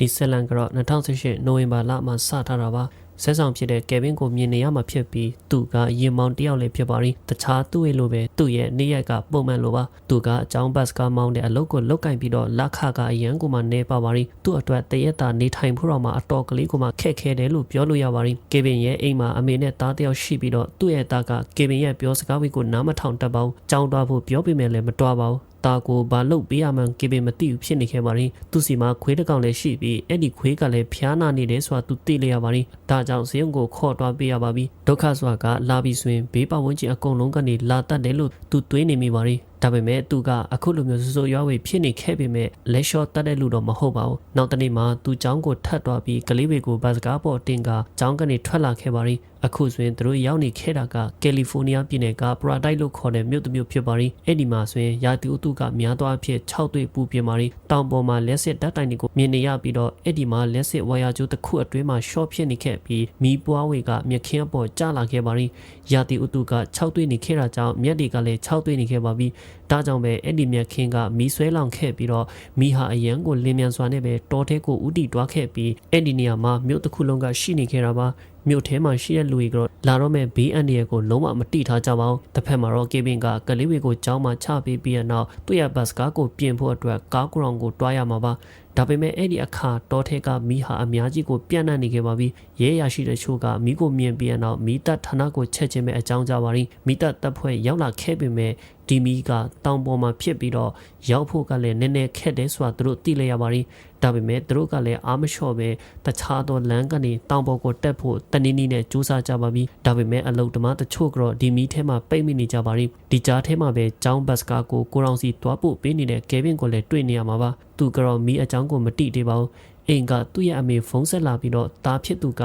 ဒီဆက်လန်ကတော့2018နိုဝင်ဘာလမှာစထားတာပါဆက်ဆောင်ဖြစ်တဲ့ကယ်ဗင်ကိုမြင်နေရမှာဖြစ်ပြီးသူကရင်မောင်တယောက်လည်းဖြစ်ပါရီတခြားသူ့ရဲ့လိုပဲသူ့ရဲ့နေ့ရက်ကပုံမှန်လိုပါသူကအကြောင်းဘတ်စကားမောင်းတဲ့အလုပ်ကိုလုတ်ကင်ပြီးတော့လက်ခကအရန်ကိုမှနေပါပါရီသူ့အတွက်တရက်တာနေထိုင်ဖို့တော့မှအတော်ကလေးကိုမှခက်ခဲတယ်လို့ပြောလို့ရပါရီကယ်ဗင်ရဲ့အိမ်မှာအမေနဲ့သားတယောက်ရှိပြီးတော့သူ့ရဲ့သားကကယ်ဗင်ရဲ့ပြောစကားဝေးကိုနားမထောင်တတ်ပါဘူးကြောင်းသွားဖို့ပြောပြမယ်လည်းမတော်ပါဘူးတာကိုဘာလုပ်ပေးရမှန်းကေပင်မသိဘူးဖြစ်နေခဲ့ပါရင်သူစီမှာခွေးတစ်ကောင်လည်းရှိပြီးအဲ့ဒီခွေးကလည်းဖျားနာနေတယ်ဆိုတာသူသိလျက်ပါရင်ဒါကြောင့်ဇယုံကိုခေါ်တွားပေးရပါပြီဒုက္ခစွာကလာပြီးဆိုရင်ဘေးပတ်ဝန်းကျင်အကုန်လုံးကနေလာတတ်တယ်လို့သူတွေးနေမိပါရင်ဒါပေမဲ့သူကအခုလိုမျိုးစိုးစိုးရွားဝေဖြစ်နေခဲ့ပေမဲ့လက်လျှော့တတ်တဲ့လူတော့မဟုတ်ပါဘူးနောက်တနေ့မှာသူចောင်းကိုထပ်သွားပြီးကလေးတွေကိုဘတ်စကားပေါ်တင်ကចောင်းကနေထွက်လာခဲ့ပါရင် အခုဆိုရင်သူတို့ရောက်နေခဲ့တာကကယ်လီဖိုးနီးယားပြည်နယ်ကပရာဒိုက်လို့ခေါ်တဲ့မြို့တစ်မြို့ဖြစ်ပါရင်အဲ့ဒီမှာဆိုရင်ရာသီဥတုကများသောအားဖြင့်6တွေ့ပူပြင်းပါရင်တောင်ပေါ်မှာလက်စစ်ဓာတ်တိုင်တွေကိုမြင်နေရပြီးတော့အဲ့ဒီမှာလက်စစ်ဝါယာကျိုးတစ်ခုအတွင်းမှာရှော့ဖြစ်နေခဲ့ပြီးမီးပွားဝေကမြက်ခင်းအပေါ်ကျလာခဲ့ပါရင်ရာသီဥတုက6တွေ့နေခဲ့တာကြောင့်မြက်တွေကလည်း6တွေ့နေခဲ့ပါပြီး ဒါကြောင့်ပဲအဲ့ဒီမြက်ခင်းကမီးဆွဲလောင်ခဲ့ပြီးတော့မီးဟာအရန်ကိုလင်းမြန်စွာနဲ့ပဲတောထဲကိုဥတီတွားခဲ့ပြီးအဲ့ဒီနေရာမှာမြို့တစ်ခုလုံးကရှိနေခဲ့တာပါမြို့ထဲမှာရှိတဲ့လူတွေကတော့လာတော့မဲ့ဘေးအန္တရာယ်ကိုလုံးဝမတိထားကြပါဘူးတစ်ဖက်မှာတော့ကေဗင်ကကလေးတွေကိုကြောင်းမှချပေးပြီးရနောက်သူ့ရဲ့ဘတ်စကားကိုပြင်ဖို့အတွက်ကားဂရောင်ကိုတွားရမှာပါဒါပေမဲ့အဲ့ဒီအခါတောထဲကမီးဟာအများကြီးကိုပြန့်နှံ့နေခဲ့ပါပြီရဲရရှိတဲ့ချို့ကမီးကိုမြင်ပြီးနောက်မီးတပ်ဌာနကိုချက်ချင်းပဲအကြောင်းကြားပါရီမီးတပ်တပ်ဖွဲ့ရောက်လာခဲ့ပေမဲ့ ဒီမီကတောင်ပေါ်မှာဖြစ်ပြီးတော့ရောက်ဖို့ကလည်းနည်းနည်းခက်တယ်ဆိုတာသူတို့သိလိုက်ရပါရီဒါပေမဲ့သူတို့ကလည်းအားမလျှော့ပဲတခြားသောလမ်းကနေတောင်ပေါ်ကိုတက်ဖို့တနည်းနည်းနဲ့စူးစမ်းကြပါပြီဒါပေမဲ့အလုတ်တမတချို့ကတော့ဒီမီထဲမှာပိတ်မိနေကြပါရီဒီကြားထဲမှာပဲចောင်းဘတ်စကားကိုကိုရောင်စီတွားဖို့ပေးနေတဲ့ကယ်ဗင်ကိုလည်းတွေ့နေရမှာပါသူကတော့မီအကြောင်းကိုမတိသေးပါဘူးအိမ်ကသူ့ရဲ့အမေဖုန်းဆက်လာပြီးတော့တားဖြစ်သူက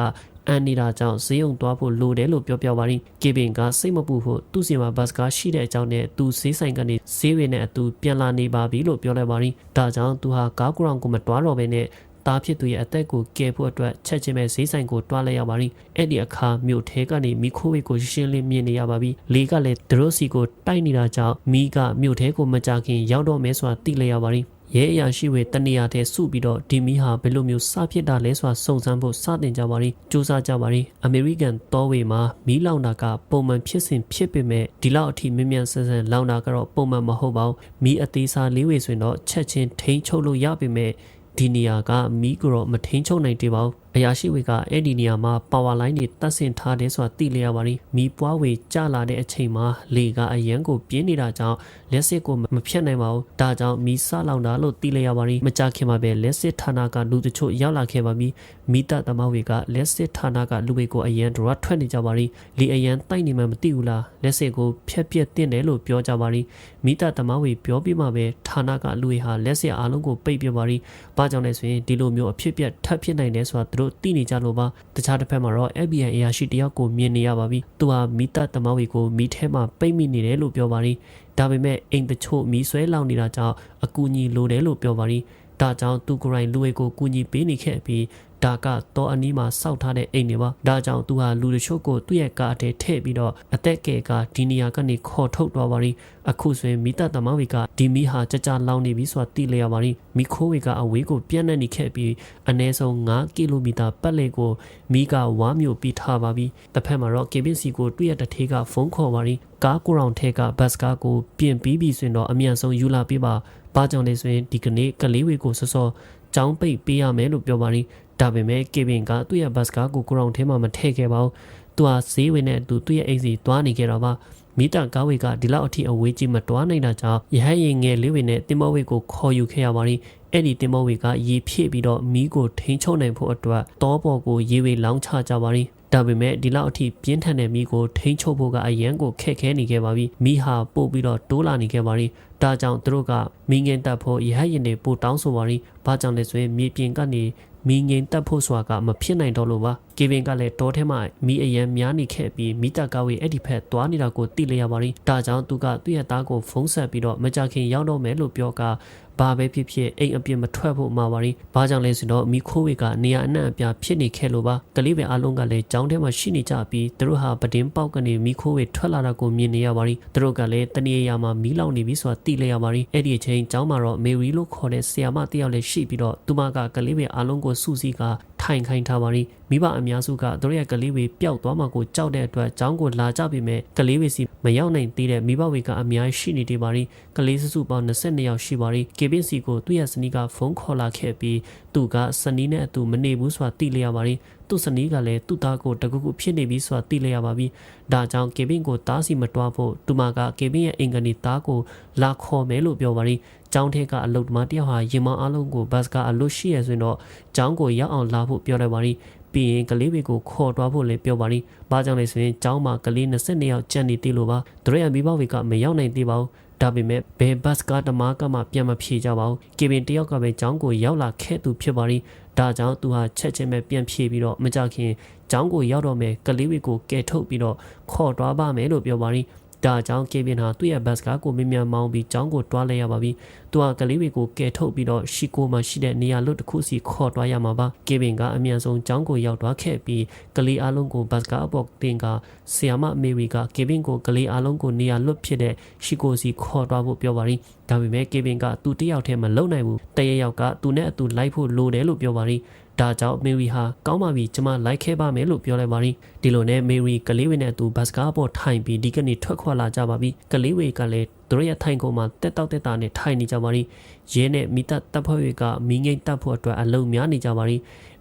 အန်နေတာကြောင့်ဈေးုံသွားဖို့လိုတယ်လို့ပြောပြပါရင်ကေဗင်ကစိတ်မပူဖို့သူ့စီမှာဘတ်စကားရှိတဲ့အကြောင်းနဲ့သူဈေးဆိုင်ကနေဈေးဝယ်နဲ့အတူပြန်လာနေပါပြီလို့ပြောလိုက်ပါရင်ဒါကြောင့်သူဟာကားဂရောင်ကိုမတွားတော့ဘဲနဲ့သားဖြစ်သူရဲ့အသက်ကိုကယ်ဖို့အတွက်ချက်ချင်းပဲဈေးဆိုင်ကိုတွားလိုက်ရပါပြီအဲ့ဒီအခါမြို့ထဲကနေမိခိုးဝေကိုရှင်းလင်းမြင်နေရပါပြီလေကလည်းဒရိုစီကိုတိုက်နေတာကြောင့်မိကမြို့ထဲကိုမကြခင်ရောက်တော့မဲဆိုတာသိလိုက်ရပါပြီ ရဲအရာရှိဝေတနေရာထဲစုပြီးတော့ဒီမီဟာဘယ်လိုမျိုးစဖြစ်တာလဲဆိုတာစုံစမ်းဖို့စတင်ကြပါရီစူးစမ်းကြပါရီအမေရိကန်တောဝေမှာမီးလောင်တာကပုံမှန်ဖြစ်စဉ်ဖြစ်ပေမဲ့ဒီလောက်အထိမြ мян ဆန်းဆန်းလောင်တာကတော့ပုံမှန်မဟုတ်ပါဘူးမီးအသေးစားလေးဝေဆိုရင်တော့ချက်ချင်းထိန်းချုပ်လို့ရပေမဲ့ဒီနေရာကမီးကိုတော့မထိန်ချုပ်နိုင်သေးပါဘူး အရာရှိဝေကအဲ့ဒီနေရာမှာပါဝါလိုင်းတွေတပ်ဆင်ထားတယ်ဆိုတာသိလျက်ပါရီမီးပွားဝေကျလာတဲ့အချိန်မှာလေကအရန်ကိုပြင်းနေတာကြောင့်လက်စစ်ကိုမဖြတ်နိုင်ပါဘူးဒါကြောင့်မီးစလောင်တာလို့သိလျက်ပါရီမကြခင်မှာပဲလက်စစ်ဌာနကလူတချို့ရောက်လာခဲ့ပါပြီမီးတပ်သမားဝေကလက်စစ်ဌာနကလူတွေကိုအရန်ဒရထွက်နေကြပါရီလေအရန်တိုက်နေမှမသိဘူးလားလက်စစ်ကိုဖြတ်ပြက်တင်တယ်လို့ပြောကြပါရီမီးတပ်သမားဝေပြောပြီးမှပဲဌာနကလူတွေဟာလက်စစ်အားလုံးကိုပိတ်ပြပါရီဘာကြောင့်လဲဆိုရင်ဒီလိုမျိုးအဖြစ်ပြက်ထပ်ဖြစ်နိုင်တယ်ဆိုတာသူတို့သိနေကြလို့ပါတခြားတစ်ဖက်မှာတော့ FBI အရာရှိတယောက်ကိုမြင်နေရပါပြီသူဟာမိသားသမားဝေကိုမိထဲမှာပိတ်မိနေတယ်လို့ပြောပါရီဒါပေမဲ့အိမ်တချို့မီးဆွဲလောင်နေတာကြောင့်အကူအညီလိုတယ်လို့ပြောပါရီဒါကြောင့်သူကိုယ်တိုင်လူဝေကိုကူညီပေးနေခဲ့ပြီး ဒါကတော့အနီးမှာစောက်ထားတဲ့အိမ်တွေပါဒါကြောင့်သူဟာလူတချို့ကိုသူ့ရဲ့ကားထဲထည့်ပြီးတော့အသက်ကဲကဒီနေရာကနေခေါ်ထုတ်သွားပါရီအခုဆိုရင်မိသားသမားဝေကဒီမီဟာကြကြလောင်နေပြီဆိုတာသိလျက်ပါရီမိခိုးဝေကအဝေးကိုပြန့်နှံ့နေခဲ့ပြီးအနည်းဆုံး9ကီလိုမီတာပတ်လည်ကိုမိကဝါမျိုးပြီးထားပါပြီတစ်ဖက်မှာတော့ကေဗင်စီကိုတွေ့ရတဲ့ထေးကဖုန်းခေါ်ပါရီကားကိုရောင်ထဲကဘတ်စကားကိုပြင်ပြီးပြီဆိုရင်တော့အမြန်ဆုံးယူလာပေးပါဘာကြောင့်လဲဆိုရင်ဒီကနေ့ကလေးဝေကိုစောစောចောင်းပိတ်ပေးရမယ်လို့ပြောပါရီ ဒါပေမဲ့ကေဗင်ကသူ့ရဲ့ဘတ်စကားကိုကိုရောင်ထဲမှာမထည့်ခဲ့ပါဘူးသူဟာဈေးဝင်နဲ့သူသူ့ရဲ့အိမ်စီသွားနေခဲ့တာပါမီတာကားဝေကဒီလောက်အထိအဝေးကြီးမတွားနိုင်တာကြောင့်ရဟန်းရင်ငယ်လေးဝေနဲ့တင်မောဝေကိုခေါ်ယူခဲ့ရပါရီအဲ့ဒီတင်မောဝေကရေဖြည့်ပြီးတော့မီးကိုထိန်းချုပ်နိုင်ဖို့အတွက်တောပေါ်ကိုရေဝေလောင်းချကြပါရီဒါပေမဲ့ဒီလောက်အထိပြင်းထန်တဲ့မီးကိုထိန်းချုပ်ဖို့ကအရန်ကိုခက်ခဲနေခဲ့ပါပြီမီးဟာပို့ပြီးတော့တိုးလာနေခဲ့ပါရီဒါကြောင့်သူတို့ကမီးငင်တက်ဖို့ရဟရင်တွေပို့တောင်းဆိုပါရီဘာကြောင့်လဲဆိုရင်မြေပြင်ကနေ မီငိန်တက်ဖို့ဆိုတာကမဖြစ်နိုင်တော့လို့ပါကေဗင်ကလည်းတောထဲမှာမီအရန်များနေခဲ့ပြီးမီတာကာဝေအဲ့ဒီဖက်သွားနေတာကိုသိလျက်ပါရီဒါကြောင့်သူကသူ့ရဲ့သားကိုဖုန်းဆက်ပြီးတော့မကြခင်ရောက်တော့မယ်လို့ပြောက ဘာပဲဖြစ်ဖြစ်အိမ်အပြစ်မထွက်ဖို့မှာပါရီဘာကြောင့်လဲဆိုတော့မိခိုးဝေကနေရာအနှံ့အပြားဖြစ်နေခဲ့လို့ပါကလေးပဲအားလုံးကလည်းကြောင်းထဲမှာရှိနေကြပြီးသူတို့ဟာပဒင်းပေါက်ကနေမိခိုးဝေထွက်လာတာကိုမြင်နေရပါရီသူတို့ကလည်းတနေရာမှာမီးလောင်နေပြီဆိုတာသိလဲရပါရီအဲ့ဒီအချိန်ကျောင်းမှာတော့မေရီလို့ခေါ်တဲ့ဆီယာမတယောက်လည်းရှိပြီးတော့သူမကကလေးပဲအားလုံးကိုစူးစီးက ထိုင်ခိုင်းထားပါရီမိဘအများစုကသူတို့ရဲ့ကလေးပဲပျောက်သွားမှကိုကြောက်တဲ့အတွက်ကျောင်းကိုလာကြပြီမဲ့ကလေးပဲစီမရောက်နိုင်သေးတဲ့မိဘတွေကအများရှိနေသေးပါရီကလေးစုစုပေါင်း22ယောက်ရှိပါရီကေဘင်းစီကိုသူ့ရဲ့စနီးကဖုန်းခေါ်လာခဲ့ပြီးသူကစနီးနဲ့အတူမနေဘူးဆိုတာသိလျက်ပါရီသူ့စနီးကလည်းသူ့သားကိုတကူကူဖြစ်နေပြီဆိုတာသိလျက်ပါပြီဒါကြောင့်ကေဘင်းကိုတားစီမတွားဖို့တူမကကေဘင်းရဲ့အင်္ဂနီသားကိုလာခေါ်မယ်လို့ပြောပါရီ ကျောင်းထဲကအလုတ်သမားတယောက်ဟာရင်မောင်းအလုံးကိုဘတ်စကအလွတ်ရှိရဆိုရင်တော့ကျောင်းကိုရောက်အောင်လာဖို့ပြောလိုက်ပါရီပြီးရင်ကလေးတွေကိုခေါ်သွားဖို့လည်းပြောပါရီ။ဘာကြောင့်လဲဆိုရင်ကျောင်းမှာကလေး22ယောက်ကြံ့နေသေးလို့ပါ။တို့ရဲ့မိဘတွေကမရောက်နိုင်သေးပါဘူး။ဒါပေမဲ့ဘယ်ဘတ်ကတမားကမှပြန်မဖြေကြပါဘူး။ကေဗင်တယောက်ကပဲကျောင်းကိုရောက်လာခဲ့သူဖြစ်ပါရီ။ဒါကြောင့်သူဟာချက်ချင်းပဲပြန်ဖြေပြီးတော့မကြခင်ကျောင်းကိုရောက်တော့မယ်ကလေးတွေကိုကယ်ထုတ်ပြီးတော့ခေါ်သွားပါမယ်လို့ပြောပါရီ။ ဒါကြောင့်ကေဗင်ဟာသူ့ရဲ့ဘတ်စကားကိုမြင်မြန်မောင်းပြီးကျောင်းကိုတွားလဲရပါပြီ။သူကကလေးတွေကိုကယ်ထုတ်ပြီးတော့ရှီကိုမှရှိတဲ့နေရာလွတ်တစ်ခုစီခေါ်တွားရမှာပါ။ကေဗင်ကအမြန်ဆုံးကျောင်းကိုရောက်သွားခဲ့ပြီးကလေးအလုံးကိုဘတ်စကားအပေါ်တင်ကဆီယာမမေရီကကေဗင်ကိုကလေးအလုံးကိုနေရာလွတ်ဖြစ်တဲ့ရှီကိုစီခေါ်တွားဖို့ပြောပါရီ။ဒါပေမဲ့ကေဗင်ကသူတယောက်တည်းမလုံနိုင်ဘူး။တရယောက်ကသူနဲ့အတူလိုက်ဖို့လိုတယ်လို့ပြောပါရီ။ ဒါကြောင့်မေရီဟာကောင်းပါပြီကျမလိုက်ခဲပါမယ်လို့ပြောလိုက်ပါရီဒီလိုနဲ့မေရီကလေးဝေနဲ့အတူဘတ်စကားပေါ်ထိုင်ပြီးဒီကနေ့ထွက်ခွာလာကြပါပြီကလေးဝေကလည်းသူတို့ရဲ့ထိုင်ကုန်မှာတက်တောက်တက်တာနဲ့ထိုင်နေကြပါရီရဲနဲ့မိသက်တပ်ဖွဲ့တွေကမီးငိမ့်တပ်ဖို့အတွက်အလုံများနေကြပါရီ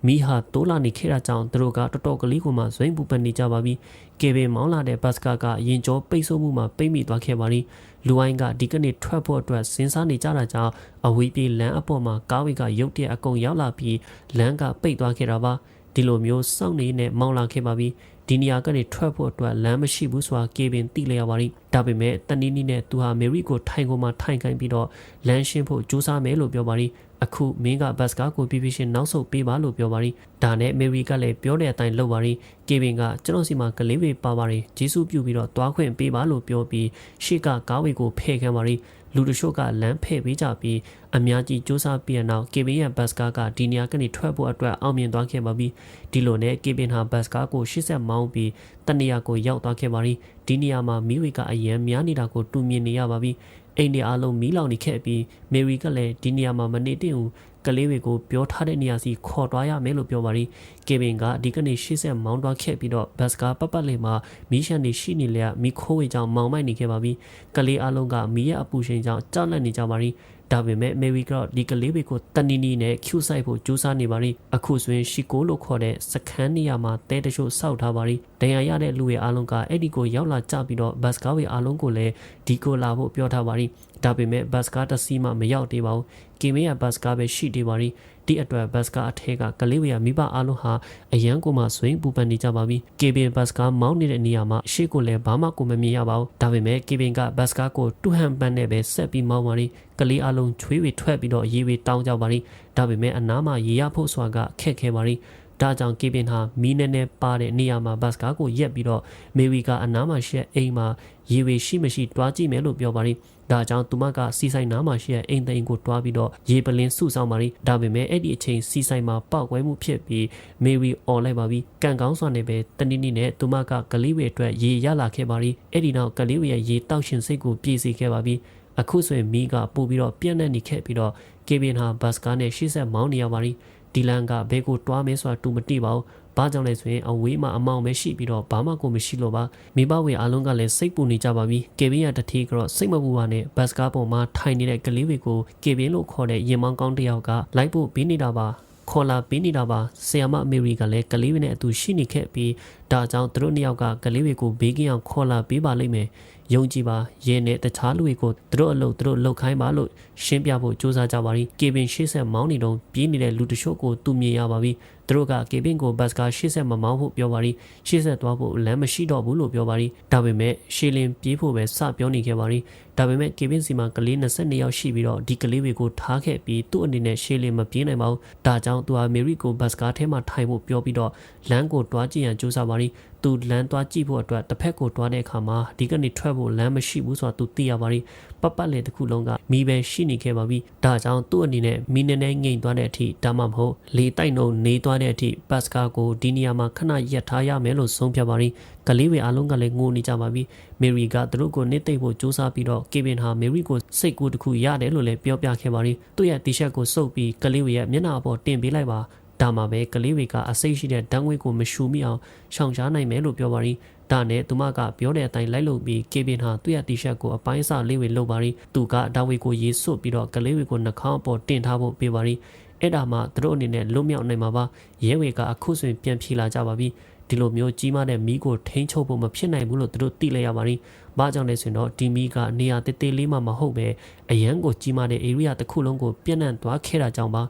မီးဟာတိုးလာနေခဲ့တာကြောင့်သူတို့ကတော်တော်ကလေးကိုမှဇွိမ်ပူပန်နေကြပါပြီကေဗင်မောင်းလာတဲ့ဘတ်စကာကရင်ကျော်ပိတ်ဆို့မှုမှာပိတ်မိသွားခဲ့ပါရီ လူအိုင်းကဒီကနေ့ထွက်ဖို့အတွက်စဉ်းစားနေကြတာကြောင့်အဝေးပြေးလမ်းအပေါ်မှာကားဝေကရုတ်တရက်အကုန်ရောက်လာပြီးလမ်းကပိတ်သွားခဲ့တာပါဒီလိုမျိုးစောင့်နေနဲ့မောင်းလာခဲ့ပါပြီဒီနေရာကနေထွက်ဖို့အတွက်လမ်းမရှိဘူးဆိုတာကေဗင်သိလျက်ပါရီဒါပေမဲ့တနီးနီးနဲ့သူဟာမေရီကိုထိုင်ကုန်မှာထိုင်ခိုင်းပြီးတော့လမ်းရှင်းဖို့ကြိုးစားမယ်လို့ပြောပါရီ အခုမင်းကဘတ်စကားကိုပြပြရှင်နောက်ဆုတ်ပေးပါလို့ပြောပါရီဒါနဲ့မေရီကလည်းပြောတဲ့အတိုင်းလုပ်ပါရီကေဗင်ကကျွန်တော်စီမှာကလေးတွေပါပါရီဂျေစုပြုပြီးတော့တွားခွင့်ပေးပါလို့ပြောပြီးရှေ့ကကားဝေကိုဖဲ့ခံပါရီလူတချို့ကလမ်းဖဲ့ပေးကြပြီးအများကြီးစူးစမ်းပြီးနောက်ကေဗင်ရဲ့ဘတ်စကားကဒီနေရာကနေထွက်ဖို့အတွက်အောင်မြင်သွားခဲ့ပါပြီဒီလိုနဲ့ကေဗင်ဟာဘတ်စကားကို80မောင်းပြီးတနေရာကိုရောက်သွားခဲ့ပါရီဒီနေရာမှာမိဝေကအရန်များနေတာကိုတူမြင်နေရပါပြီ အိမ်တွေအားလုံးမီးလောင်နေခဲ့ပြီးမေရီကလည်းဒီနေရာမှာမနေတင်ဘူးကလေးတွေကိုပြောထားတဲ့နေရာစီခေါ်သွားရမယ်လို့ပြောပါရီကေဗင်ကဒီကနေ့ရှေ့ဆက်မောင်းသွားခဲ့ပြီးတော့ဘတ်စကာပတ်ပတ်လေးမှာမီးရှန်နေရှိနေလျက်မီးခိုးဝေကြောင်မောင်းမိုက်နေခဲ့ပါပြီကလေးအလုံးကမီးရဲ့အပူချိန်ကြောင့်ကြောက်လန့်နေကြပါရီ ဒါပေမဲ့မေရီကတော့ဒီကလေးတွေကိုတနီနီနဲ့ကျူဆိုင်ဖို့ကြိုးစားနေပါရီအခုဆိုရင်ရှီကိုလို့ခေါ်တဲ့စခန်းနေရာမှာတဲတချို့စောက်ထားပါရီဒဏ်ရာရတဲ့လူတွေအားလုံးကအဲ့ဒီကိုရောက်လာကြပြီးတော့ဘတ်စကားဝေအားလုံးကိုလည်းဒီကိုလာဖို့ပြောထားပါရီဒါပေမဲ့ဘတ်စကားတစ်စီးမှမရောက်သေးပါဘူးကီမင်းရဲ့ဘတ်စကားပဲရှိသေးပါရီ ဒီအတွက်ဘတ်စကားအထက်ကကလေးဝေရမိဘအားလုံးဟာအရန်ကိုမှဆွေးပူပန်နေကြပါပြီကေဗင်ဘတ်စကားမောင်းနေတဲ့နေရာမှာရှေ့ကိုလည်းဘာမှကိုမမြင်ရပါဘူးဒါပေမဲ့ကေဗင်ကဘတ်စကားကိုတူဟန်ပန်နဲ့ပဲဆက်ပြီးမောင်းပါရီကလေးအလုံးချွေးဝေထွက်ပြီးတော့ရေဝေတောင်းကြပါရီဒါပေမဲ့အနားမှာရေရဖို့ဆိုတာကခက်ခဲပါရီဒါကြောင့်ကေဗင်ဟာမီးနဲ့နဲ့ပါတဲ့နေရာမှာဘတ်စကားကိုရက်ပြီးတော့မေဝီကအနားမှာရှက်အိမ်မှာရေဝေရှိမရှိတွားကြည့်မယ်လို့ပြောပါရီ ဒါကြောင့်သူမကစီဆိုင်နားမှာရှိတဲ့အိမ်သိမ်းကိုတွားပြီးတော့ရေပလင်းစုဆောင်ပါရီဒါပေမဲ့အဲ့ဒီအချိန်စီဆိုင်မှာပောက်ကွဲမှုဖြစ်ပြီးမေဝီអော်လိုက်ပါပြီကန်ကောင်းစွာနဲ့ပဲတနည်းနည်းနဲ့သူမကကလေးဝေအတွက်ရေရလာခဲ့ပါရီအဲ့ဒီနောက်ကလေးဝေရဲ့ရေတောက်ရှင်စိတ်ကိုပြေစီခဲ့ပါပြီအခုဆိုရင်မီးကပို့ပြီးတော့ပြန့်နှံ့နေခဲ့ပြီးတော့ကေဗင်ဟာဘတ်စကားနဲ့ရှေ့ဆက်မောင်းနေရပါရီဒီလန်ကဘဲကိုတွားမဲဆိုတာတူမတိပါဘူး ဘာကြောင့်လဲဆိုရင်အဝေးမှာအမောင်ပဲရှိပြီးတော့ဘာမှကိုမရှိလို့ပါမိဘဝေအားလုံးကလည်းစိတ်ပူနေကြပါပြီကေဗင်ရတတိကတော့စိတ်မပူပါနဲ့ဘတ်စကားပေါ်မှာထိုင်နေတဲ့ကလေးတွေကိုကေဗင်လို့ခေါ်တဲ့ရင်မောင်းကောင်းတစ်ယောက်ကလိုက်ဖို့ပြီးနေတာပါခေါ်လာပေးနေတာပါဆီယမအမေရီကလည်းကလေးတွေနဲ့အတူရှိနေခဲ့ပြီးဒါကြောင့်သူတို့နှစ်ယောက်ကကလေးတွေကိုဘေးကင်းအောင်ခေါ်လာပေးပါလိမ့်မယ် ယုံကြည်ပါရင်းနဲ့တခြားလူတွေကိုသူတို့အလုပ်သူတို့လှုပ်ခိုင်းပါလို့ရှင်းပြဖို့ကြိုးစားကြပါရီကေဗင်ရှေ့ဆက်မောင်းနေတော့ပြေးနေတဲ့လူတချို့ကိုသူမြင်ရပါပြီသူတို့ကကေဗင်ကိုဘတ်စကာရှေ့ဆက်မမောင်းဖို့ပြောပါရီရှေ့ဆက်သွားဖို့လမ်းမရှိတော့ဘူးလို့ပြောပါရီဒါပေမဲ့ရှေလင်ပြေးဖို့ပဲစပြောနေခဲ့ပါရီဒါပေမဲ့ကေဗင်စီမှာကလေး22ယောက်ရှိပြီးတော့ဒီကလေးတွေကိုထားခဲ့ပြီးသူ့အနေနဲ့ရှေလင်မပြေးနိုင်ပါဘူးဒါကြောင့်သူဟာမေရီကိုဘတ်စကာထဲမှာထိုင်ဖို့ပြောပြီးတော့လမ်းကိုတွားကြည့်ရန်ကြိုးစားပါရီရီ သူလမ်းသွားကြည့်ဖို့အတွက်တစ်ဖက်ကိုတွားတဲ့အခါမှာဒီကနေထွက်ဖို့လမ်းမရှိဘူးဆိုတာသူသိရပါရီပတ်ပတ်လေတစ်ခုလုံးကမိပဲရှိနေခဲ့ပါပြီဒါကြောင့်သူ့အနေနဲ့မိနည်းနည်းငိမ့်သွားတဲ့အထိဒါမှမဟုတ်လေတိုက်နှုံနေသွားတဲ့အထိဘတ်စကားကိုဒီနေရာမှာခဏရက်ထားရမယ်လို့ဆုံးဖြတ်ပါရီကလေးတွေအားလုံးကလည်းငိုနေကြပါပြီမေရီကသူတို့ကိုနစ်သိမ့်ဖို့စူးစမ်းပြီးတော့ကေဗင်ဟာမေရီကိုစိတ်ကူးတစ်ခုရတယ်လို့လည်းပြောပြခဲ့ပါရီသူ့ရဲ့တီရှပ်ကိုစုပ်ပြီးကလေးတွေရဲ့မျက်နှာအပေါ်တင်ပေးလိုက်ပါ ဒါမှပဲကလေးတွေကအစိတ်ရှိတဲ့ဓာတ်ငွေ့ကိုမရှူမိအောင်ရှောင်ရှားနိုင်မယ်လို့ပြောပါရီဒါနဲ့သူမကပြောတဲ့အတိုင်းလိုက်လုပ်ပြီးကေဗင်ဟာသူ့ရဲ့တီရှပ်ကိုအပိုင်းအစလေးဝေလုပ်ပါရီသူကဒါဝေကိုရေးဆွတ်ပြီးတော့ကလေးတွေကိုနှာခေါင်းအပေါ်တင်ထားဖို့ပေးပါရီအဲ့ဒါမှသူတို့အနေနဲ့လွတ်မြောက်နိုင်မှာပါရဲဝေကအခုဆိုရင်ပြန်ဖြေလာကြပါပြီဒီလိုမျိုးကြီးမားတဲ့မီးကိုထိန်းချုပ်ဖို့မဖြစ်နိုင်ဘူးလို့သူတို့သိလိုက်ရပါရီဘာကြောင့်လဲဆိုရင်တော့ဒီမီးကနေရာတေးသေးလေးမှမဟုတ်ပဲအရန်ကိုကြီးမားတဲ့ area တစ်ခုလုံးကိုပြန့်နှံ့သွားခဲ့တာကြောင့်ပါ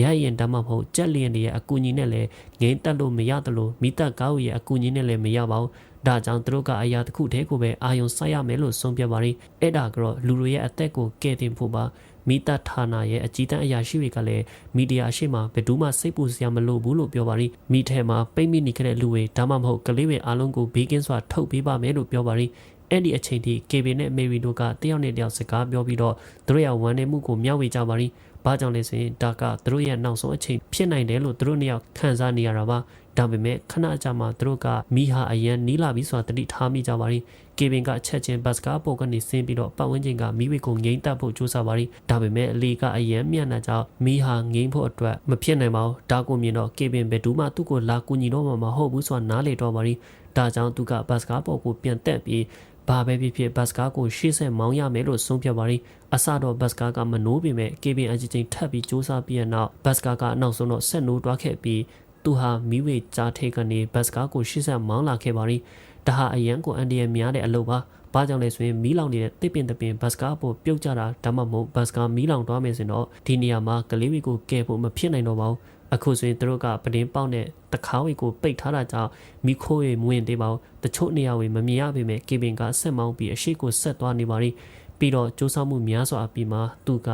ရဟရင်တမ်းမဟုတ်ကြက်လျင်တွေရဲ့အကူအညီနဲ့လည်းငိမ့်တက်လို့မရတယ်လို့မိသက်ကောက်ရဲ့အကူအညီနဲ့လည်းမရပါဘူးဒါကြောင့်သူတို့ကအရာတစ်ခုတည်းကိုပဲအာယုံစိုက်ရမယ်လို့ဆုံးဖြတ်ပါရီအဲ့ဒါကတော့လူတွေရဲ့အသက်ကိုကယ်တင်ဖို့ပါမိသက်ဌာနရဲ့အကြီးတန်းအရာရှိတွေကလည်းမီဒီယာအရှိမဘယ်သူမှစိတ်ပူစရာမလိုဘူးလို့ပြောပါရီမိထဲမှာပိတ်မိနေခဲ့တဲ့လူတွေဒါမှမဟုတ်ကလေးတွေအားလုံးကိုဘေးကင်းစွာထုတ်ပေးပါမယ်လို့ပြောပါရီအဲ့ဒီအချိန်ထိ KB နဲ့ Mary တို့ကတယောက်နဲ့တယောက်စကားပြောပြီးတော့သူတို့ရဲ့ဝန်နေမှုကိုမျှဝေကြပါရီ ဘာကြောင့်လဲဆိုရင်ဒါကသူတို့ရဲ့နောက်ဆုံးအချိန်ဖြစ်နိုင်တယ်လို့သူတို့နှစ်ယောက်ခံစားနေရတာပါဒါပေမဲ့ခဏကြာမှသူတို့ကမိဟာအရန်နီးလာပြီဆိုတာတတိထားမိကြပါရီကေဗင်ကအချက်ချင်းဘတ်စကားပေါ်ကနေဆင်းပြီးတော့ပတ်ဝန်းကျင်ကမိဝေကိုငိမ့်တက်ဖို့ကြိုးစားပါရီဒါပေမဲ့အလီကအရန်မြန်တာကြောင့်မိဟာငိမ့်ဖို့အတွက်မဖြစ်နိုင်ပါဘူးဒါကိုမြင်တော့ကေဗင်ဘယ်သူမှသူ့ကိုလာကူညီတော့မှာမဟုတ်ဘူးဆိုတာနားလေတော့ပါရီဒါကြောင့်သူကဘတ်စကားပေါ်ကိုပြန်တက်ပြီး ဘာပဲဖြစ်ဖြစ်ဘတ်စကားကိုရှေ့ဆက်မောင်းရမယ်လို့ဆုံးဖြတ်ပါရီအစတော့ဘတ်စကားကမနိုးပေမဲ့ KB အကြီးချင်းထပ်ပြီးစူးစမ်းပြီးနောက်ဘတ်စကားကအနောက်ဆုံးတော့ဆက်နိုးတွားခဲ့ပြီးသူဟာမိဝေကြားထိတ်ကနေဘတ်စကားကိုရှေ့ဆက်မောင်းလာခဲ့ပါရီဒါဟာအရန်ကိုအန်ဒီယများတဲ့အလုပ်ပါဘာကြောင့်လဲဆိုရင်မီးလောင်နေတဲ့တစ်ပင်တစ်ပင်ဘတ်စကားပေါ်ပြုတ်ကြတာဒါမှမဟုတ်ဘတ်စကားမီးလောင်သွားမယ်ဆိုတော့ဒီနေရာမှာကလေးတွေကိုကယ်ဖို့မဖြစ်နိုင်တော့ပါဘူး အခုဆိုရင်သူတို့ကပဒင်းပေါက်တဲ့တခါဝေကိုပိတ်ထားတာကြောင့်မိခိုးရေမဝင်သေးပါဘူးတချို့နေရာဝေမမြင်ရပေမဲ့ကေဗင်ကဆက်မောင်းပြီးအရှိကိုဆက်သွားနေပါရီပြီးတော့စူးစမ်းမှုများစွာအပြီးမှာသူက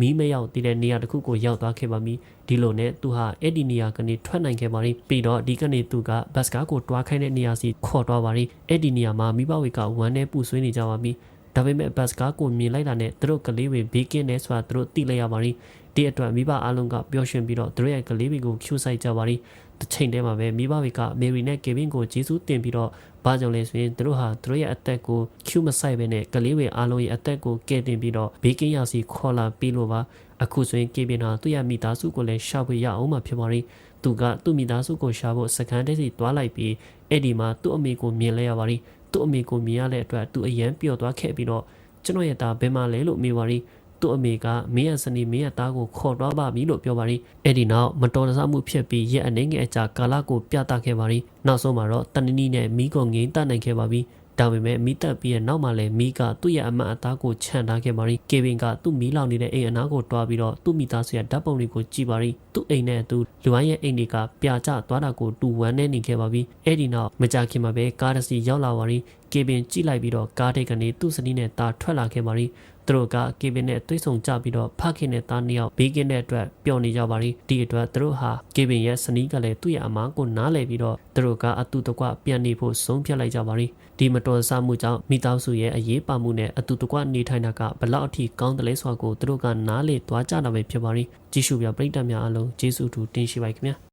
မီးမရောက်တည်တဲ့နေရာတစ်ခုကိုရောက်သွားခဲ့ပါပြီဒီလိုနဲ့သူဟာအဲ့ဒီနေရာကနေထွက်နိုင်ခဲ့ပါရီပြီးတော့ဒီကနေသူကဘတ်စကားကိုတွားခိုင်းတဲ့နေရာစီခေါ်သွားပါရီအဲ့ဒီနေရာမှာမိဘဝေကဝမ်းနဲ့ပူဆွေးနေကြပါပြီဒါပေမဲ့ဘတ်စကားကိုမြင်လိုက်တာနဲ့သူတို့ကလေးတွေဘေးကင်းနေဆိုတာသူတို့သိလိုက်ရပါရီ ဒီအတွက်မိဘအားလုံးကပျော်ရွှင်ပြီးတော့သူတို့ရဲ့ကလေးတွေကိုဖြူဆိုင်ကြပါရီတစ်ချိန်တည်းမှာပဲမိဘတွေကမေရီနဲ့ကေဗင်ကိုဂျေဇူးတင်ပြီးတော့ဘာကြောင့်လဲဆိုရင်သူတို့ဟာသူတို့ရဲ့အသက်ကိုကျူးမဆိုင်ပဲနဲ့ကလေးတွေအားလုံးရဲ့အသက်ကိုကယ်တင်ပြီးတော့ဘေးကင်းရစီခေါ်လာပြီးလို့ပါအခုဆိုရင်ကေဗင်ဟာသူ့ရဲ့မိသားစုကိုလည်းရှာဖွေရအောင်မှဖြစ်ပါရီသူကသူ့မိသားစုကိုရှာဖို့စကန်တဲ့စီတွားလိုက်ပြီးအဲ့ဒီမှာသူ့အမေကိုမြင်လဲရပါရီသူ့အမေကိုမြင်ရတဲ့အတွက်သူအယံပျော်သွားခဲ့ပြီးတော့ကျွန်တော်ရဲ့သားဘယ်မှာလဲလို့မေးပါရီ သူ့အမေကမင်းရဲ့စနေမင်းရဲ့သားကိုခေါ်တော့ပါပြီလို့ပြောပါရီအဲ့ဒီနောက်မတော်တဆမှုဖြစ်ပြီးရက်အနေငယ်အကြာကာလကိုပြသခဲ့ပါရီနောက်ဆုံးမှာတော့တနနီနဲ့မိကိုငိမ့်တတ်နိုင်ခဲ့ပါပြီဒါပေမဲ့မိတက်ပြီးရဲ့နောက်မှာလည်းမိကသူ့ရဲ့အမတ်အသားကိုခြံထားခဲ့ပါရီကေဗင်ကသူ့မီးလောင်နေတဲ့အိမ်အနားကိုတွားပြီးတော့သူ့မိသားစုရဲ့ဓာတ်ပုံတွေကိုကြည့်ပါရီသူ့အိမ်နဲ့သူလူဝိုင်းရဲ့အိမ်တွေကပြာကျသွားတာကိုတူဝမ်းနဲ့နေခဲ့ပါပြီအဲ့ဒီနောက်မကြခင်မှာပဲကားတစ်စီးရောက်လာပါရီ ကေဗင်ကြည့်လိုက်ပြီးတော့ကားတိတ်ကနေသူ့စနီးနဲ့တာထွက်လာခဲ့ပါရီသူတို့ကကေဗင်နဲ့တွေ့ဆုံကြပြီးတော့ဖခင်နဲ့သားနှစ်ယောက်ဘေးကင်းတဲ့အတွက်ပျော်နေကြပါရီဒီအတွက်သူတို့ဟာကေဗင်ရဲ့စနီးကလည်းသူ့ရဲ့အမားကိုနားလည်ပြီးတော့သူတို့ကအတူတကွပြန်နေဖို့ဆုံးဖြတ်လိုက်ကြပါရီဒီမတော်ဆမှုကြောင့်မိသားစုရဲ့အရေးပါမှုနဲ့အတူတကွနေထိုင်တာကဘလောက်အထိကောင်းတယ်လဲဆိုတာကိုသူတို့ကနားလေသွားကြတာပဲဖြစ်ပါရီကြည့်ရှုပြပရိသတ်များအားလုံးကျေးဇူးတူတင်ရှိပါခင်ဗျာ